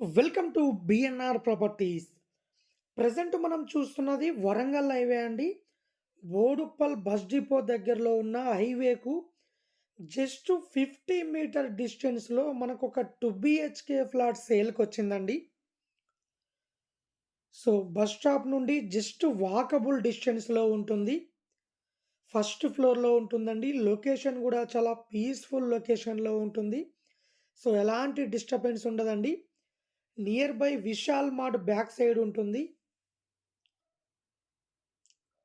Welcome to BNR properties present మనం చూస్తున్నది Warangal highway అండి. బోడుప్పల్ బస్ డిపో దగ్గరలో ఉన్న హైవేకు జస్ట్ ఫిఫ్టీ మీటర్ డిస్టెన్స్లో మనకు ఒక టూ బిహెచ్కే ఫ్లాట్ సేల్కి వచ్చిందండి సో బస్ స్టాప్ నుండి జస్ట్ వాకబుల్ డిస్టెన్స్లో ఉంటుంది. ఫస్ట్ ఫ్లోర్లో ఉంటుందండి. లొకేషన్ కూడా చాలా పీస్ఫుల్ లొకేషన్లో ఉంటుంది. సో ఎలాంటి డిస్టర్బెన్స్ ఉండదండి. Near by Vishal mart back side ఉంటుంది.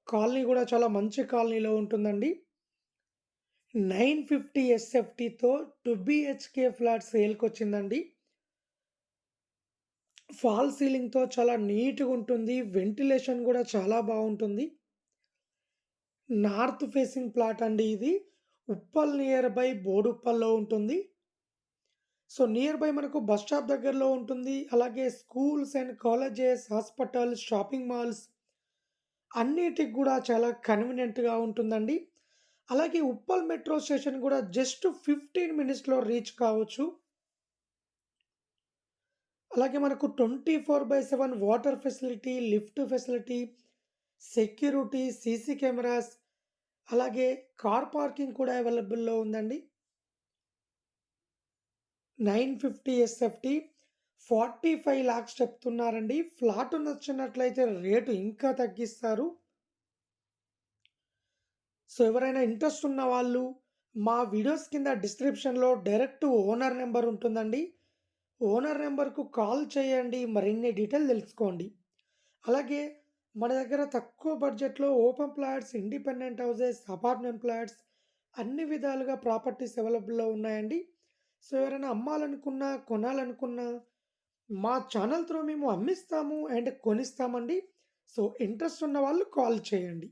కాలనీ కూడా చాలా మంచి కాలనీలో ఉంటుందండి. నైన్ ఫిఫ్టీ ఎస్ఎఫ్టీతో టూ బిహెచ్కే ఫ్లాట్ సేల్కి వచ్చిందండి. ఫాల్ సీలింగ్తో చాలా నీట్గా ఉంటుంది. వెంటిలేషన్ కూడా చాలా బాగుంటుంది. నార్త్ ఫేసింగ్ ప్లాట్ అండి ఇది. ఉప్పల్ నియర్ బై బోడుప్పల్లో ఉంటుంది. సో నియర్ బై మనకు బస్ స్టాప్ దగ్గరలో ఉంటుంది. అలాగే schools and colleges hospitals shopping malls అన్నిటికి కూడా చాలా కన్వీనియంట్గా ఉంటుందండి. అలాగే ఉప్పల్ మెట్రో స్టేషన్ కూడా జస్ట్ ఫిఫ్టీన్ మినిట్స్లో రీచ్ కావచ్చు. అలాగే మనకు twenty four by seven water facility lift facility security CC cameras అలాగే కార్ పార్కింగ్ కూడా అవైలబుల్లో ఉందండి. Nine fifty SFT forty five lakhs చెప్తున్నారండి. ఫ్లాట్ నచ్చినట్లయితే రేటు ఇంకా తగ్గిస్తారు. సో ఎవరైనా ఇంట్రెస్ట్ ఉన్న వాళ్ళు మా వీడియోస్ కింద డిస్క్రిప్షన్లో డైరెక్ట్ ఓనర్ నెంబర్ ఉంటుందండి. ఓనర్ నెంబర్కు కాల్ చేయండి మరిన్ని డీటెయిల్ తెలుసుకోండి. అలాగే మన దగ్గర తక్కువ బడ్జెట్లో open plots independent houses apartment plots అన్ని విధాలుగా ప్రాపర్టీస్ అవైలబుల్లో ఉన్నాయండి. సో ఎవరైనా అమ్మాలనుకున్నా కొనాలనుకున్నా మా ఛానల్ త్రూ మేము అమ్మిస్తాము అండ్ కొనిస్తామండి. సో ఇంట్రెస్ట్ ఉన్న వాళ్ళు కాల్ చేయండి.